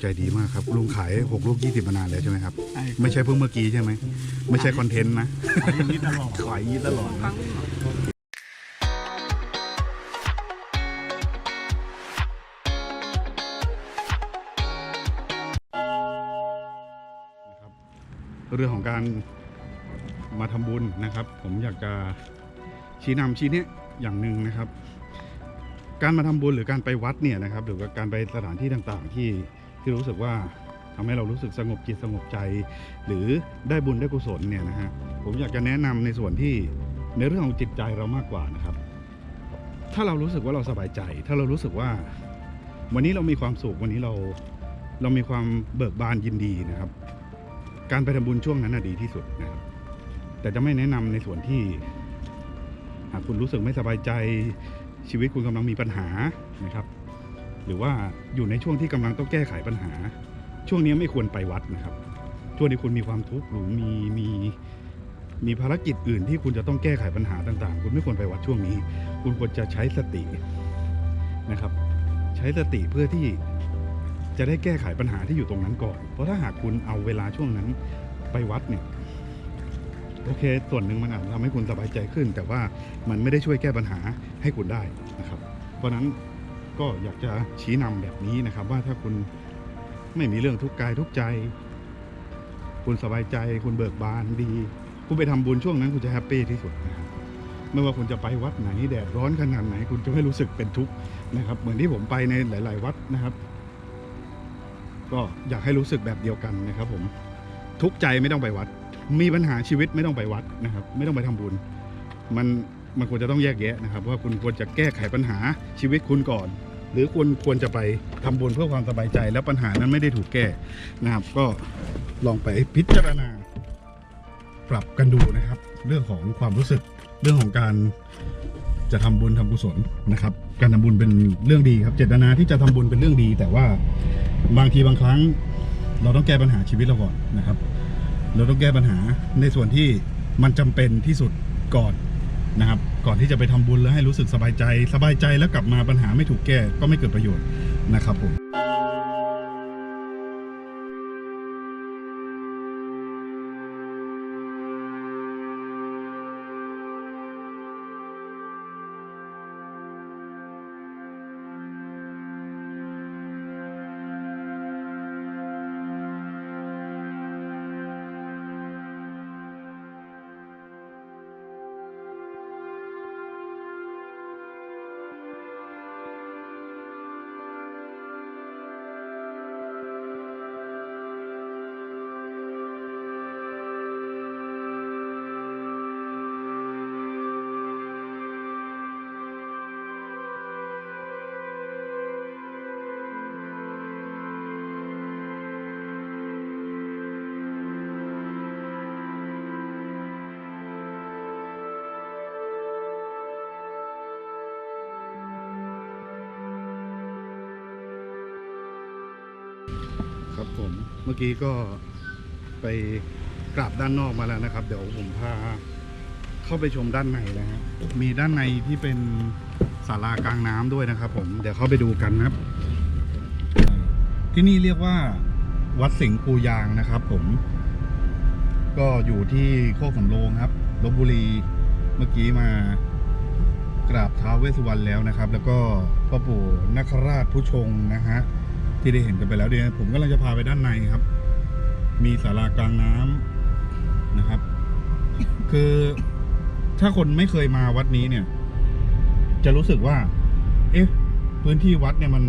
ใจดีมากครับลุงขาย6ลูก20มานานแล้วใช่ไหมครับ ใช่ไม่ใช่เพิ่งเมื่อกี้ใช่ไหม ไม่ใช่คอนเทนต์นะ ขายอย่างนี้ตลอดขายอย่างนี้ตลอดนะนะครับเรื่องของการมาทำบุญนะครับ ผมอยากจะชี้นำชี้เนี้ยอย่างหนึ่งนะครับ การมาทำบุญหรือการไปวัดเนี่ยนะครับ หรือว่าการไปสถานที่ต่างๆ ที่ ที่รู้สึกว่าทำให้เรารู้สึกสงบจิตสงบใจ หรือได้บุญได้กุศลเนี่ยนะฮะผมอยากจะแนะนำในส่วนที่ในเรื่องของจิตใจเรามากกว่านะครับ ถ้าเรารู้สึกว่าเราสบายใจ ถ้าเรารู้สึกว่า วันนี้เรามีความสุขวันนี้เราเรามีความเบิกบานยินดีนะครับ การไปทำบุญช่วงนั้นน่ะดีที่สุดนะครับ แต่จะไม่แนะนำในส่วนที่หากคุณรู้สึกไม่สบายใจชีวิตคุณกำลังมีปัญหานะครับ หรือว่าอยู่ในช่วงที่กำลังต้องแก้ไขปัญหา ช่วงนี้ไม่ควรไปวัดนะครับ ช่วงที่คุณมีความทุกข์หรือมีมีมีภารกิจอื่นที่คุณจะต้องแก้ไขปัญหาต่าง ๆ คุณไม่ควรไปวัดช่วงนี้ คุณควรจะใช้สตินะครับ ใช้สติเพื่อที่จะได้แก้ไขปัญหาที่อยู่ตรงนั้นก่อน เพราะถ้าหากคุณเอาเวลาช่วงนั้นไปวัดเนี่ยโอเค ส่วนหนึ่งมันอาจจะทำให้คุณสบายใจขึ้น แต่ว่ามันไม่ได้ช่วยแก้ปัญหาให้คุณได้นะครับ เพราะฉะนั้น ก็อยากจะชี้นำแบบนี้นะครับ ว่าถ้าคุณไม่มีเรื่องทุกข์กายทุกใจ คุณสบายใจ คุณเบิกบานดี คุณไปทำบุญช่วงนั้นคุณจะแฮปปี้ที่สุดนะครับไม่ว่าคุณจะไปวัดไหนแดดร้อนขนาดไหน คุณจะไม่รู้สึกเป็นทุกข์นะครับ เหมือนที่ผมไปในหลาย ๆ วัดนะครับ ก็อยากให้รู้สึกแบบเดียวกันนะครับ ผมทุกข์ใจไม่ต้องไปวัด มีปัญหาชีวิตไม่ต้องไปวัดนะครับ ไม่ต้องไปทำบุญมัน มันควรจะต้องแยกแยะนะครับ ว่าคุณควรจะแก้ไขปัญหาชีวิตคุณก่อน หรือคุณควรจะไปทำบุญเพื่อความสบายใจ แล้วปัญหานั้นไม่ได้ถูกแก้นะครับ ก็ลองไปพิจารณา ปรับกันดูนะครับ เรื่องของความรู้สึกเรื่องของการจะทำบุญทำกุศลนะครับ การทำบุญเป็นเรื่องดีครับ เจตนาที่จะทำบุญเป็นเรื่องดี แต่ว่าบางทีบางครั้ง เราต้องแก้ปัญหาชีวิตเราก่อนนะครับ เราต้องแก้ปัญหาในส่วนที่มันจำเป็นที่สุดก่อน นะครับ ก่อนที่จะไปทำบุญแล้วให้รู้สึกสบายใจ สบายใจแล้วกลับมาปัญหาไม่ถูกแก้ก็ไม่เกิดประโยชน์นะครับผม ครับผมเมื่อกี้ก็ไปกราบด้านนอกมาแล้วนะครับ เดี๋ยวผมพาเข้าไปชมด้านในนะฮะมีด้านในที่เป็นศาลากลางน้ำด้วยนะครับ ผมเดี๋ยวเข้าไปดูกันนะครับ ที่นี่เรียกว่า วัดสิงห์ปูยางนะครับ ผม ก็อยู่ที่โคกสำโรงครับลบบุรีเมื่อกี้มากราบท้าวเวสสุวรรณแล้วนะครับ แล้วก็พ่อปู่นคราชผู้ชงนะฮะ ที่ได้เห็นกันไปแล้วเดี๋ยวผมกำลังจะพาไปด้านในครับ มีศาลากลางน้ำนะครับ คือถ้าคนไม่เคยมาวัดนี้เนี่ย จะรู้สึกว่า เอ๊ะ พื้นที่วัดเนี่ยมัน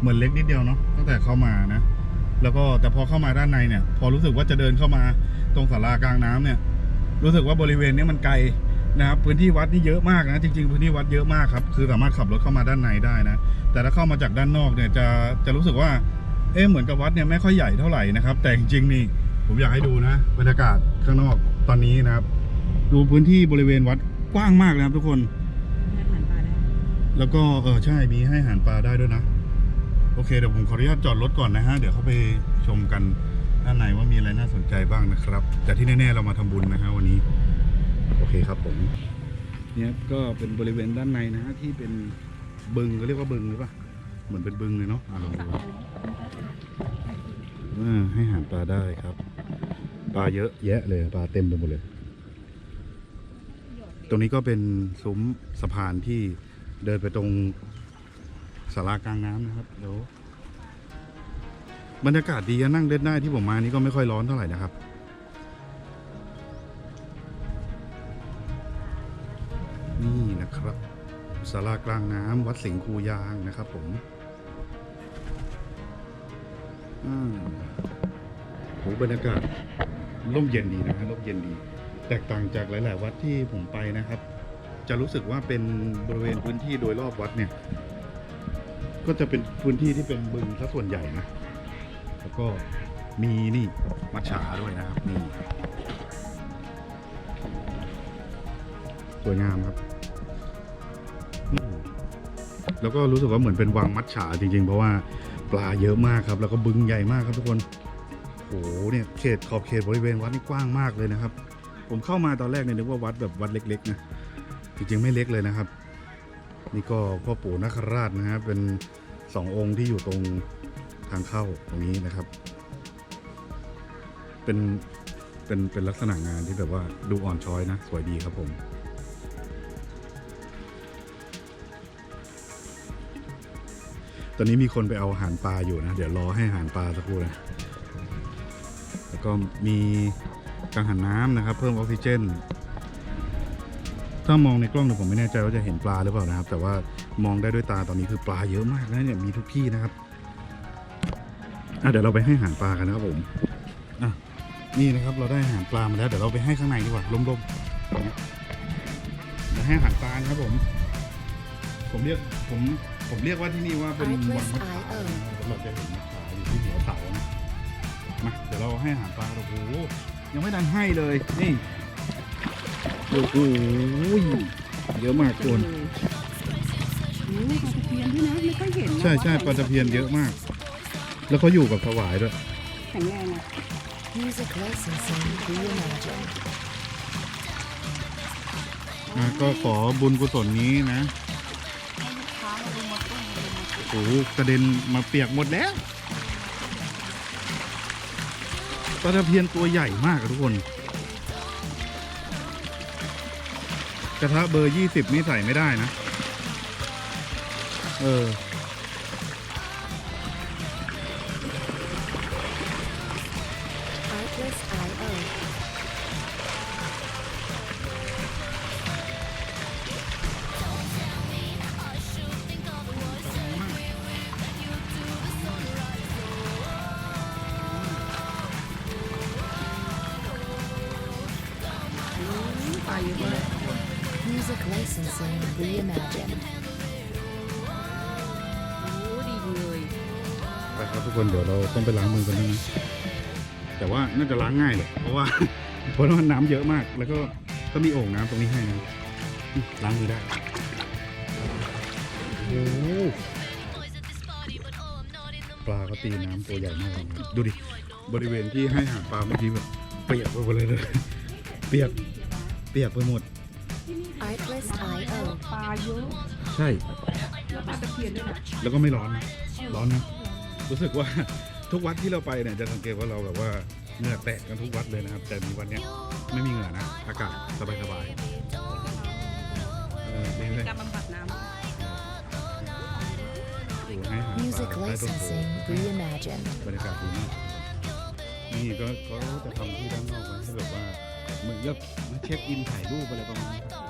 เหมือนเล็กนิดเดียวเนาะตั้งแต่เข้ามานะแล้วก็แต่พอเข้ามาด้านในเนี่ย พอรู้สึกว่าจะเดินเข้ามาตรงศาลากลางน้ำเนี่ย รู้สึกว่าบริเวณนี้มันไกล นะครับพื้นที่วัดนี่เยอะมากนะ จริง ๆ พื้นที่วัดเยอะมากครับ คือสามารถขับรถเข้ามาด้านในได้นะ แต่ถ้าเข้ามาจากด้านนอกเนี่ยจะจะรู้สึกว่า เอ๊ะเหมือนกับวัดเนี่ยไม่ค่อยใหญ่เท่าไหร่นะครับ แต่จริงๆนี่ผมอยากให้ดูนะบรรยากาศข้างนอกตอนนี้นะครับ ดูพื้นที่บริเวณวัดกว้างมากนะครับ ทุกคนให้ผ่านปลาได้แล้วก็เออใช่มีให้อาหารปลาได้ด้วยนะ โอเคเดี๋ยวผมขออนุญาตจอดรถก่อนนะฮะเดี๋ยวเข้าไปชมกันด้านในว่ามีอะไรน่าสนใจบ้างนะครับ แต่ที่แน่ๆเรามาทำบุญนะฮะวันนี้ โอเคครับผมเนี่ยก็เป็นบริเวณด้านในนะฮะที่เป็นบึงก็เรียกว่าบึงหรือเปล่าเหมือนเป็นบึงเลยเนาะอะลองดูครับอ่าให้อาหารปลาได้ครับ ปลาเยอะแยะเลยปลาเต็มไปหมดเลย ตรงนี้ก็เป็นซุ้มสะพานที่เดินไปตรงศาลากลางน้ำนะครับเดี๋ยวบรรยากาศดีนั่งเล่นได้ที่ผมมานี้ก็ไม่ค่อยร้อนเท่าไหร่นะครับ นะครับศาลากลางน้ำวัดสิงคูยางนะครับผมอ่าโหบรรยากาศร่มเย็นดีนะครับร่มเย็นดี แตกต่างจากหลาย ๆ วัดที่ผมไปนะครับ จะรู้สึกว่าเป็นบริเวณพื้นที่โดยรอบวัดเนี่ย ก็จะเป็นพื้นที่ที่เป็นบึงซะส่วนใหญ่นะ แล้วก็มีนี่มัจฉาด้วยนะครับนี่สวยงามครับ แล้วก็รู้สึกว่าเหมือนเป็นวังมัจฉาจริงๆ เพราะว่าปลาเยอะมากครับ แล้วก็บึงใหญ่มากครับทุกคนโอ้โหเนี่ยเขตขอบเขตบริเวณวัดนี่กว้างมากเลยนะครับ ผมเข้ามาตอนแรกเนี่ยนึกว่าวัดแบบวัดเล็กๆนะจริงๆไม่เล็กเลยนะครับ นี่ก็พ่อปู่นคราชนะฮะเป็นสององค์ที่อยู่ตรงทางเข้าตรงนี้นะครับ เป็นเป็นเป็นลักษณะงานที่แบบว่าดูอ่อนช้อยนะ สวยดีครับผม อนนี้มีคนไปเอาอาหารปลาอยู่นะ เดี๋ยวรอให้อาหารปลาสักครู่นะแล้วก็มีกังหันน้ำนะครับ เพิ่มออกซิเจน ถ้ามองในกล้องเนี่ยผมไม่แน่ใจว่าจะเห็นปลาหรือเปล่านะครับ แต่ว่ามองได้ด้วยตาตอนนี้คือปลาเยอะมากนะเนี่ยมีทุกที่นะครับเดี๋ยวเราไปให้อาหารปลากันนะครับผมอะนี่นะครับเราได้อาหารปลามาแล้วเดี๋ยวเราไปให้ข้างในดีกว่าร่มๆอย่างเงี้ยเดี๋ยวให้อาหารปลานะครับผม ผมเรียกผม ผมเรียกว่าที่นี่ว่าเป็นวังมัจฉานะครับเราจะเห็นมัจฉาอยู่ที่หัวเสานะมาเดี๋ยวเราให้อาหารปลาโอ้โหยังไม่ดันให้เลยนี่โอ้โหเยอะมากคนโอ้ยปลาตะเพียนด้วยนะไม่ค่อยเห็นนะใช่ใช่ปลาตะเพียนเยอะมาก แล้วเขาอยู่กับถวายด้วยแข็งแรงอะ Music licensing reimagined. อะก็ขอบุญกุศลนี้นะ โอ้โหกระเด็นมาเปียกหมดแล้วปลาตะเพียนตัวใหญ่มากทุกคน กระทะเบอร์ยี่สิบนี่ใส่ไม่ได้นะ เออ licensing reimagined. โอ้ดีเลยไปครับทุกคนเดี๋ยวเราต้องไปล้างมือกันด้วยนะแต่ว่าน่าจะล้างง่ายเลยเพราะว่า เพราะว่าน้ำเยอะมาก แล้วก็ก็มีโอ่งน้ำตรงนี้ให้นะล้างมือได้โอ้โหปลาก็ตีน้ำตัวใหญ่มากเลยนะดูดิบริเวณที่ให้อาหารปลาเมื่อกี้แบบเปียกไปหมดเลยเลยเปียกเปียกไปหมด Artlist.io. ปลาเยอะใช่ แล้วปลาตะเพียนด้วยนะแล้วก็ไม่ร้อนนะร้อนนะรู้สึกว่า ทุกวัดที่เราไปเนี่ยจะสังเกตว่าเราแบบว่าเหงื่อแตกกันทุกวัดเลยนะครับ แต่มีวันเนี้ยไม่มีเหงื่อนะอากาศสบายสบายๆเออนี่เลยการบำบัดน้ดูให้อาหารป Music ลาใต้ต้นโพ licensing reimagined. บรรยากาศดีมากนี่ก็เขาจะทำที่ด้านนอกไว้ให้แบบว่าเหมือนกับมาเช็คอินถ่ายรูปอะไรประมาณนี้ครับอุ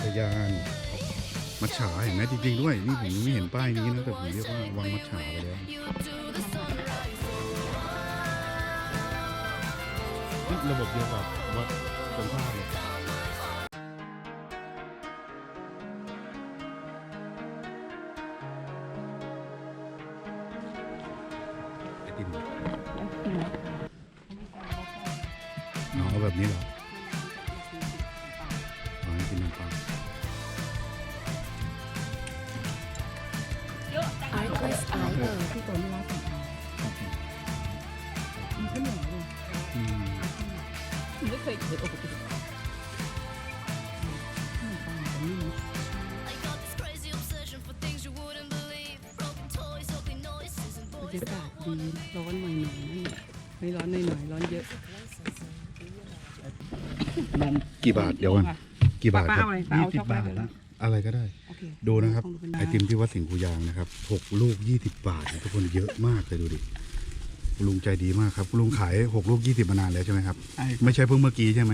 ทยานมัจฉาเห็นไหมจริงๆด้วย นี่ผมยังไม่เห็นป้ายนี้นะแต่ผมเรียกว่าวังมัจฉาไปแล้วนี่ระบบเดียวกับวัดตรงข้ามเลยไอติมำอ๋อแบบนี้เหรออ๋อ ไม่ร้อนหน่อยหน่อยร้อนเยอะกี่บาทเดี๋ยวก่อนกี่บาทป้าครัเอาบ อะไรป้าเอาช็อกโกแลตเลยอะไรก็ได้ โอเค ดูนะครับ ของเป็นไอติมที่วัดสิงห์กูยางนะครับหกลูกยี่สิบบาทนะทุกคนเยอะมากเลยดูดิคุณลุงใจดีมากครับคุณลุงขายหกลูกยี่สิบมานานแล้วใช่ไหมครับใช่ไม่ใช่เพิ่งเมื่อกี้ใช่ไหม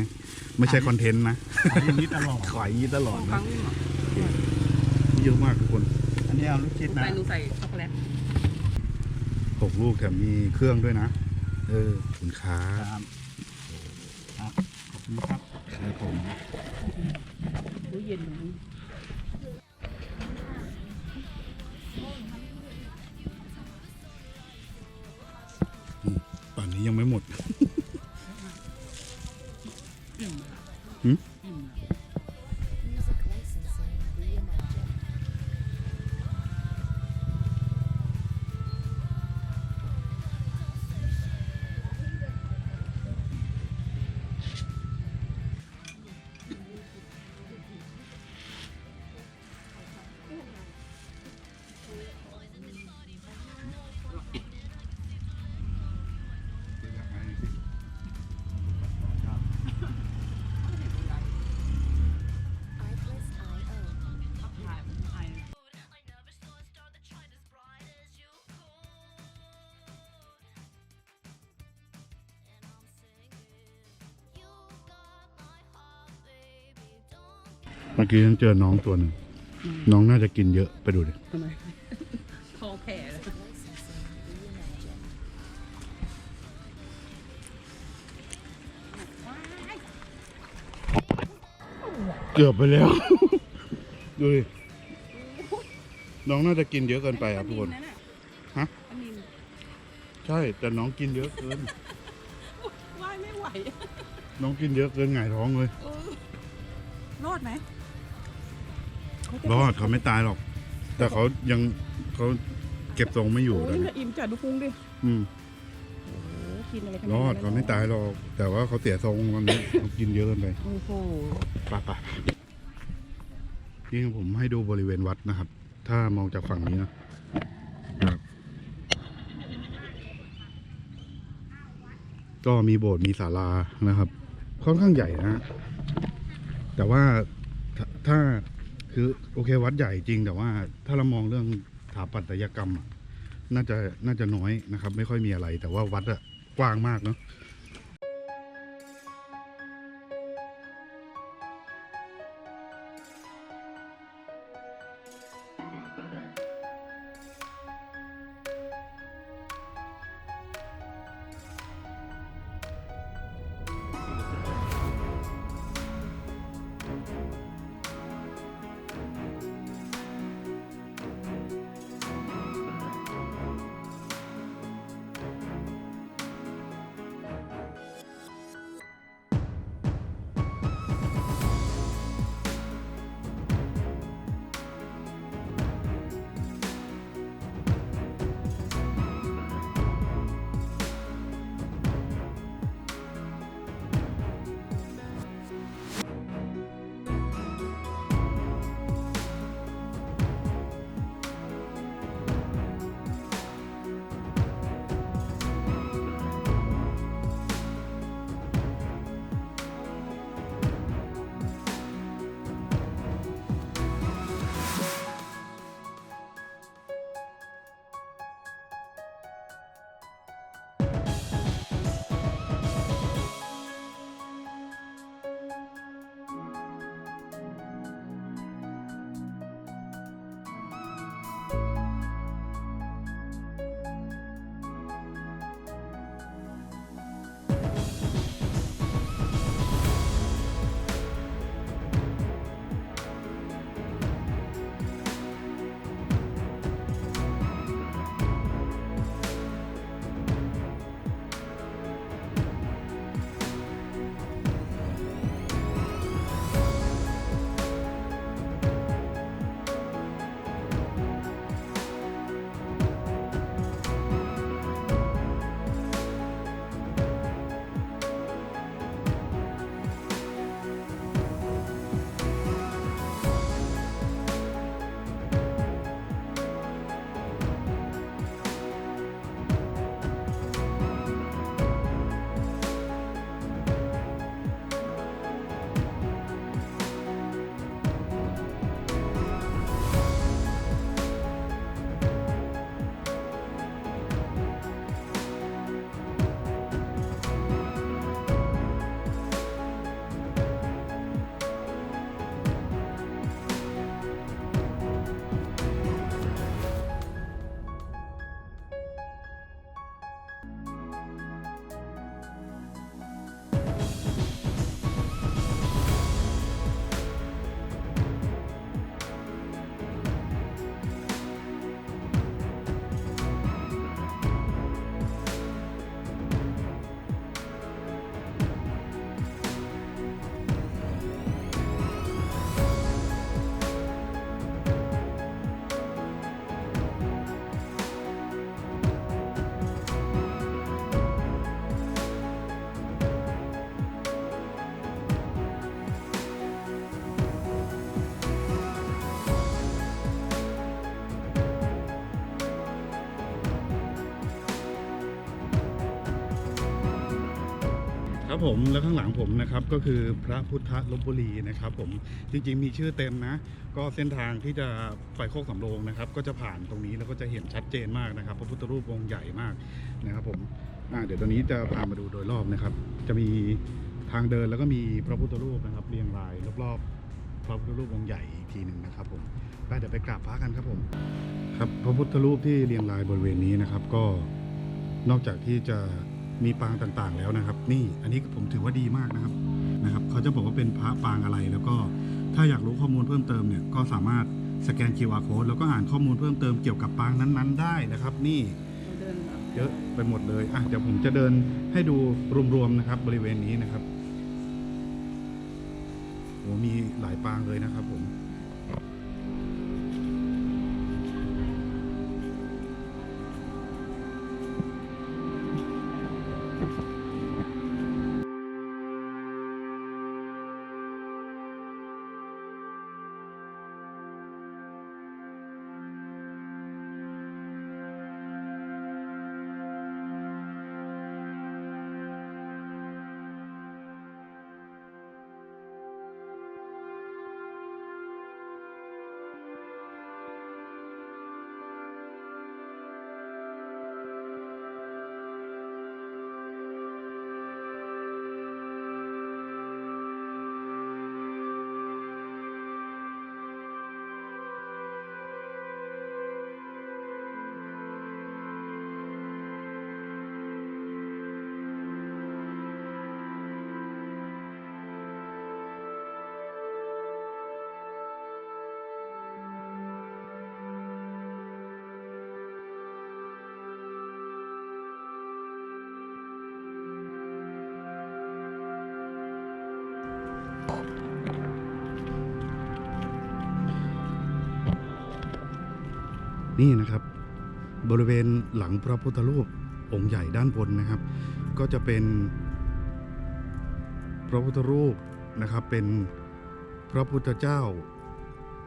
ไม่ใช่คอนเทนต์นะขายอย่างนี้ตลอด ขายอยางนี้ตลอดฟันะงนี่หรอเยอะมากทุกคนอันนี้เอาลูกชิดนะ ใส่หนูใส่ช็อกโกแลตหกลูกแถมมีเครื่องด้วยนะ เออขอบคุณค้าครับครับขอบคุณครับครับผมรู้เย็นหนูป่านนี้ยังไม่หมด เมื่อกี้ฉันเจอน้องตัวหนึ่งน้องน่าจะกินเยอะไปดูดิทำไมท้องแผ่เลย Licensing reimagined. เกือบไปแล้ว ดูดิน้องน่าจะกินเยอะเกินไปครับทุกคนฮะอันนี้ใช่แต่น้องกินเยอะเกินว่ายไม่ไหว น้องกินเยอะเกินหงายท้องเลยเออรอดไหม รอดเขาไม่ตายหรอก แต่เขายังเขาเก็บทรงไม่อยู่โอ้ตอยนนี้น่าอิ่มจัดดูพุงดิอืมโอ้โหกินอะไรขนรดอนั้ดนเขาไม่ตายหรอก แต่ว่าเขาเสียทรงวันนี้ เขากินเยอะเกินไปโอ้โหไปไปนี่ผมให้ดูบริเวณวัดนะครับ ถ้ามองจากฝั่งนี้นะครับก็มีโบสถ์มีศาลานะครับ ค่อนข้างใหญ่นะฮะแต่ว่าถ้าถ้า คือโอเควัดใหญ่จริงแต่ว่า ถ้าเรามองเรื่องสถาปัตยกรรมอะน่าจะน่าจะน้อยนะครับ ไม่ค่อยมีอะไร แต่ว่าวัดอะกว้างมากเนาะ ผมแล้วข้างหลังผมนะครับก็คือพระพุทธลบบุรีนะครับ ผมจริงๆมีชื่อเต็มนะ ก็เส้นทางที่จะไปโคกสำโรงนะครับ ก็จะผ่านตรงนี้แล้วก็จะเห็นชัดเจนมากนะครับ พระพุทธรูปองค์ใหญ่มากนะครับผมเดี๋ยวตอนนี้จะพามาดูโดยรอบนะครับ จะมีทางเดินแล้วก็มีพระพุทธรูปนะครับ เรียงรายรอบๆพระพุทธรูปองค์ใหญ่อีกทีหนึ่งนะครับ ผมไปเดี๋ยวไปกราบพระกันครับผม ครับพระพุทธรูปที่เรียงรายบริเวณนี้นะครับ ก็นอกจากที่จะ มีปางต่างๆแล้วนะครับ นี่อันนี้ผมถือว่าดีมากนะครับนะครับเขาจะบอกว่าเป็นพระปางอะไร แล้วก็ถ้าอยากรู้ข้อมูลเพิ่มเติมเนี่ยก็สามารถสแกน QR code แล้วก็อ่านข้อมูลเพิ่มเติมเกี่ยวกับปางนั้นๆ ได้นะครับ นี่เยอะไปหมดเลยอะเดี๋ยวผมจะเดินให้ดูรวมๆนะครับ บริเวณนี้นะครับโอ้มีหลายปางเลยนะครับผม นี่นะครับ บริเวณหลังพระพุทธรูปองค์ใหญ่ด้านบนนะครับ ก็จะเป็น พระพุทธรูปนะครับเป็นพระพุทธเจ้า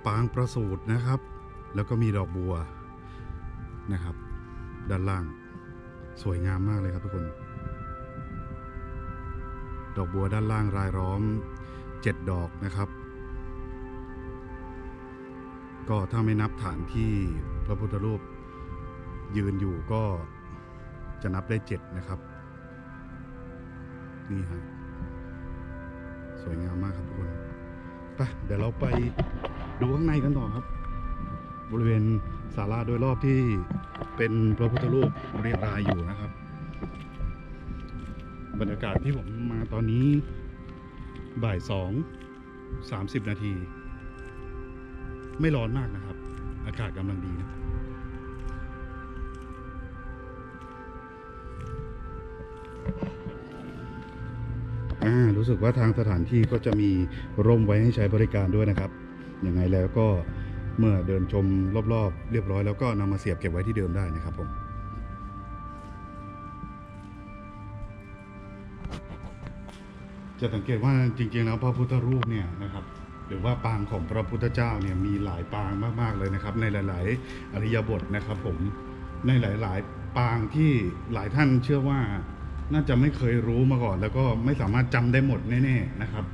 ปางประสูตรนะครับ แล้วก็มีดอกบัวนะครับ ด้านล่างสวยงามมากเลยครับทุกคน ดอกบัวด้านล่างรายล้อมเจ็ดดอกนะครับ ก็ถ้าไม่นับฐานที่ พระพุทธรูปยืนอยู่ก็จะนับได้เจ็ดนะครับ นี่ฮะสวยงามมากครับทุกคนไปเดี๋ยวเราไปดูข้างในกันต่อครับ บริเวณศาลาโดยรอบที่เป็นพระพุทธรูปเรียงรายอยู่นะครับ บรรยากาศที่ผมมาตอนนี้บ่ายสองสามสิบนาที ไม่ร้อนมากนะครับ อากาศกำลังดีนะรู้สึกว่าทางสถานที่ก็จะมีร่มไว้ให้ใช้บริการด้วยนะครับ ยังไงแล้วก็เมื่อเดินชมรอบๆ เรียบร้อยแล้วก็นำมาเสียบเก็บไว้ที่เดิมได้นะครับผมจะสังเกตว่าจริงๆแล้วพระพุทธรูปเนี่ยนะครับ หรือว่าปางของพระพุทธเจ้าเนี่ยมีหลายปางมากๆเลยนะครับ ในหลาย ๆ อริยบทนะครับผมในหลาย ๆ ปางที่หลายท่านเชื่อว่าน่าจะไม่เคยรู้มาก่อน แล้วก็ไม่สามารถจำได้หมดแน่ ๆ นะครับ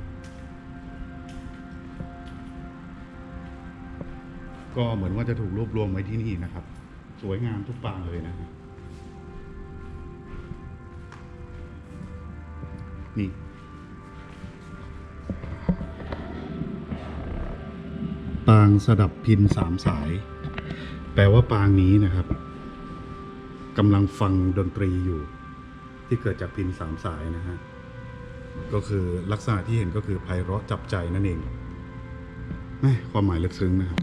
ก็เหมือนว่าจะถูกรวบรวมไว้ที่นี่นะครับ สวยงามทุกปางเลยนะฮะนี่ ปางสดับพินสามสาย แปลว่าปางนี้นะครับกำลังฟังดนตรีอยู่ ที่เกิดจากพินสามสายนะฮะก็คือลักษณะที่เห็นก็คือไพเราะจับใจนั่นเองแม่ความหมายลึกซึ้งนะครับ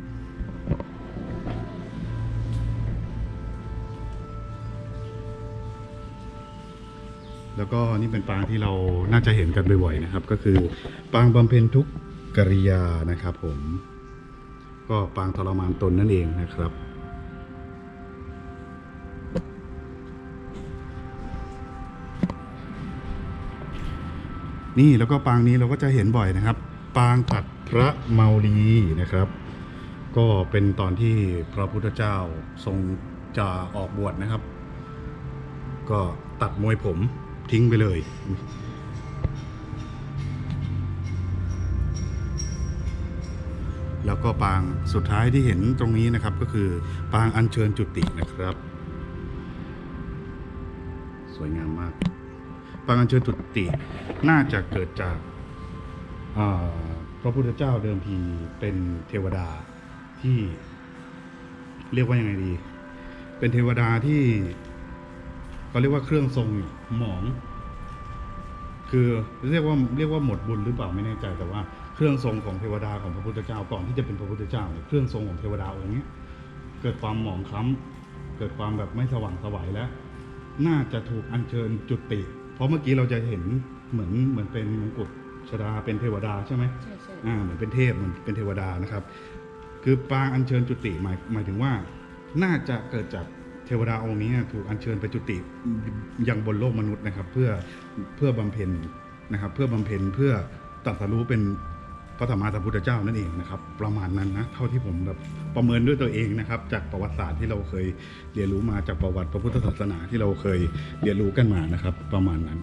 แล้วก็นี่เป็นปางที่เราน่าจะเห็นกันบ่อยๆนะครับ ก็คือปางบำเพ็ญทุกกริยานะครับผม ก็ปางทรมานตนนั่นเองนะครับ นี่แล้วก็ปางนี้เราก็จะเห็นบ่อยนะครับ ปางตัดพระเมาลีนะครับ ก็เป็นตอนที่พระพุทธเจ้าทรงจะออกบวชนะครับ ก็ตัดมวยผมทิ้งไปเลย แล้วก็ปางสุดท้ายที่เห็นตรงนี้นะครับก็คือปางอัญเชิญจุตินะครับ สวยงามมาก ปางอัญเชิญจุติน่าจะเกิดจากพระพุทธเจ้าเดิมทีเป็นเทวดาที่เรียกว่ายังไงดี เป็นเทวดาที่เขาเรียกว่าเครื่องทรงหมอง คือเรียกว่าเรียกว่าหมดบุญหรือเปล่าไม่แน่ใจแต่ว่า เครื่องทรงของเทวดาของพระพุทธเจ้าก่อนที่จะเป็นพระพุทธเจ้าเนี่ยเครื่องทรงของเทวดาองค์เนี้ยเกิดความหมองคล้ำเกิดความแบบไม่สว่างไสวัยแล้ว น่าจะถูกอัญเชิญจุติ เพราะเมื่อกี้เราจะเห็นเหมือนเหมือนเป็นมงกุฎชดาเป็นเทวดาใช่ไหมใช่ใช่อ่าเหมือนเป็นเทพเหมือนเป็นเทวดานะครับ คือปางอัญเชิญจุติหมายหมายถึงว่า น่าจะเกิดจากเทวดาองค์นี้ถูกอัญเชิญไปจุติยังบนโลกมนุษย์นะครับ เพื่อเพื่อบำเพ็ญนะครับ เพื่อบำเพ็ญเพื่อตรัสรู้เป็น พระธรรมาสัมพุทธเจ้านั่นเองนะครับ ประมาณนั้นนะเท่าที่ผมแบบประเมินด้วยตัวเองนะครับ จากประวัติศาสตร์ที่เราเคยเรียนรู้มาจากประวัติพระพุทธศาสนาที่เราเคยเรียนรู้กันมานะครับ ประมาณนั้น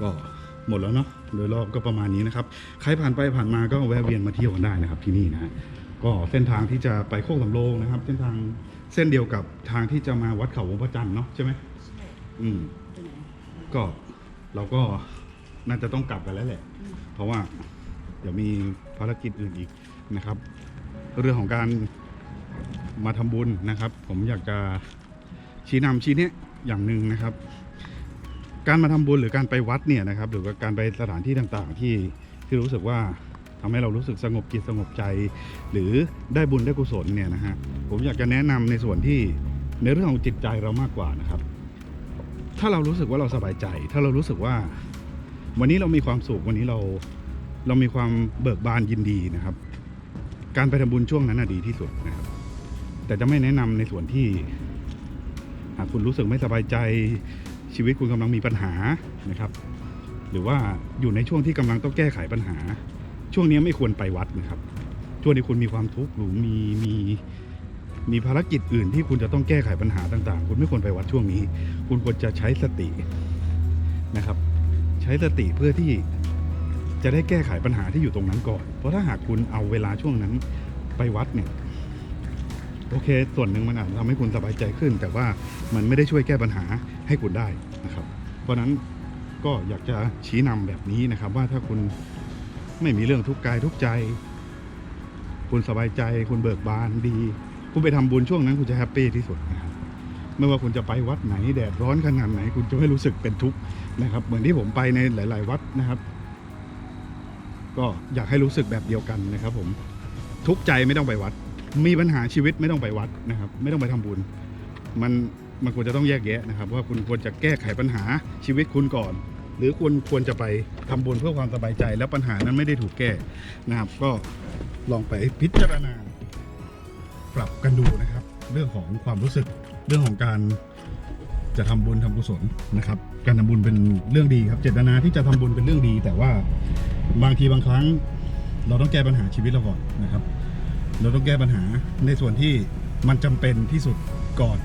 ก็หมดแล้วเนาะโดยรอบก็ประมาณนี้นะครับ ใครผ่านไปผ่านมาก็แวะเวียนมาเที่ยวกันได้นะครับ ที่นี่นะฮะก็เส้นทางที่จะไปโคกสำโรงนะครับ เส้นทางเส้นเดียวกับทางที่จะมาวัดเขาวงพระจันทร์เนาะใช่ไหมอืมตรงไหนก็เราก็น่าจะต้องกลับกันแล้วแหละ เพราะว่า เดี๋ยวมีภารกิจอื่นอีกนะครับ เรื่องของการมาทำบุญนะครับ ผมอยากจะชี้นำชี้เนี้ยอย่างหนึ่งนะครับ การมาทำบุญหรือการไปวัดเนี่ยนะครับ หรือว่าการไปสถานที่ต่างๆ ที่ที่รู้สึกว่าทำให้เรารู้สึกสงบจิตสงบใจ หรือได้บุญได้กุศลเนี่ยนะฮะผมอยากจะแนะนำในส่วนที่ในเรื่องของจิตใจเรามากกว่านะครับ ถ้าเรารู้สึกว่าเราสบายใจ ถ้าเรารู้สึกว่า วันนี้เรามีความสุขวันนี้เรา เรามีความเบิกบานยินดีนะครับ การไปทำบุญช่วงนั้นน่ะดีที่สุดนะครับ แต่จะไม่แนะนำในส่วนที่ หากคุณรู้สึกไม่สบายใจชีวิตคุณกำลังมีปัญหานะครับ หรือว่าอยู่ในช่วงที่กำลังต้องแก้ไขปัญหา ช่วงนี้ไม่ควรไปวัดนะครับ ช่วงที่คุณมีความทุกข์หรือมีมีมีภารกิจอื่นที่คุณจะต้องแก้ไขปัญหาต่าง ๆ คุณไม่ควรไปวัดช่วงนี้ คุณควรจะใช้สตินะครับ ใช้สติเพื่อที่ จะได้แก้ไขปัญหาที่อยู่ตรงนั้นก่อน เพราะถ้าหากคุณเอาเวลาช่วงนั้นไปวัดเนี่ยโอเค ส่วนหนึ่งมันอาจจะทำให้คุณสบายใจขึ้น แต่ว่ามันไม่ได้ช่วยแก้ปัญหาให้คุณได้นะครับ เพราะนั้นก็อยากจะชี้นำแบบนี้นะครับ ว่าถ้าคุณไม่มีเรื่องทุกข์กายทุกข์ใจ คุณสบายใจ คุณเบิกบานดี คุณไปทำบุญช่วงนั้นคุณจะแฮปปี้ที่สุดนะครับไม่ว่าคุณจะไปวัดไหนแดดร้อนขนาดไหน คุณจะไม่รู้สึกเป็นทุกข์นะครับ เหมือนที่ผมไปในหลาย ๆ วัดนะครับ ก็อยากให้รู้สึกแบบเดียวกันนะครับผมทุกใจไม่ต้องไปวัด มีปัญหาชีวิตไม่ต้องไปวัดนะครับ ไม่ต้องไปทำบุญ มันมันควรจะต้องแยกแยะนะครับ ว่าคุณควรจะแก้ไขปัญหาชีวิตคุณก่อน หรือคุณควรจะไปทำบุญเพื่อความสบายใจ แล้วปัญหานั้นไม่ได้ถูกแก้นะครับ ก็ลองไปพิจารณา ปรับกันดูนะครับ เรื่องของความรู้สึกเรื่องของการจะทำบุญทำกุศลนะครับ การทำบุญเป็นเรื่องดีครับ เจตนาที่จะทำบุญเป็นเรื่องดี แต่ว่า บางทีบางครั้ง เราต้องแก้ปัญหาชีวิตเราก่อนนะครับ เราต้องแก้ปัญหาในส่วนที่มันจำเป็นที่สุดก่อน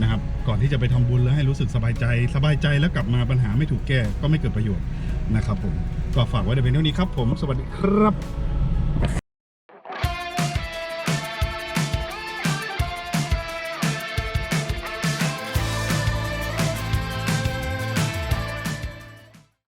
นะครับ ก่อนที่จะไปทำบุญแล้วให้รู้สึกสบายใจ สบายใจแล้วกลับมาปัญหาไม่ถูกแก้ก็ไม่เกิดประโยชน์นะครับผมก็ฝากไว้ในเพียงเท่านี้ครับผม สวัสดีครับ